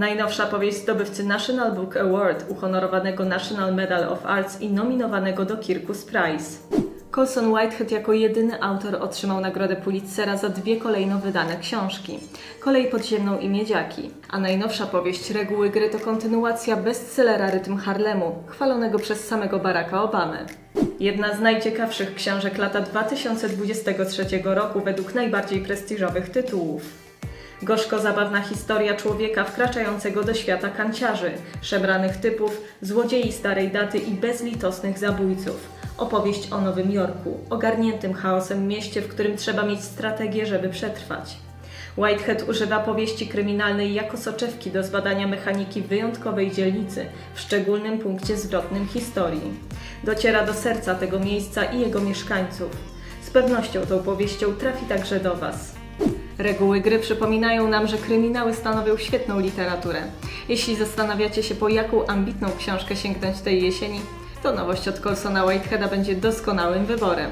Najnowsza powieść zdobywcy National Book Award, uhonorowanego National Medal of Arts i nominowanego do Kirkus Prize. Colson Whitehead jako jedyny autor otrzymał nagrodę Pulitzera za dwie kolejno wydane książki Kolej podziemną i Miedziaki, a najnowsza powieść Reguły gry to kontynuacja bestsellera Rytm Harlemu, chwalonego przez samego Baracka Obamy. Jedna z najciekawszych książek lata 2023 roku według najbardziej prestiżowych tytułów. Gorzko zabawna historia człowieka wkraczającego do świata kanciarzy, szemranych typów, złodziei starej daty i bezlitosnych zabójców. Opowieść o Nowym Jorku, ogarniętym chaosem mieście, w którym trzeba mieć strategię, żeby przetrwać. Whitehead używa powieści kryminalnej jako soczewki do zbadania mechaniki wyjątkowej dzielnicy w szczególnym punkcie zwrotnym historii. Dociera do serca tego miejsca i jego mieszkańców. Z pewnością tą powieścią trafi także do Was. Reguły gry przypominają nam, że kryminały stanowią świetną literaturę. Jeśli zastanawiacie się, po jaką ambitną książkę sięgnąć tej jesieni, to nowość od Colsona Whiteheada będzie doskonałym wyborem.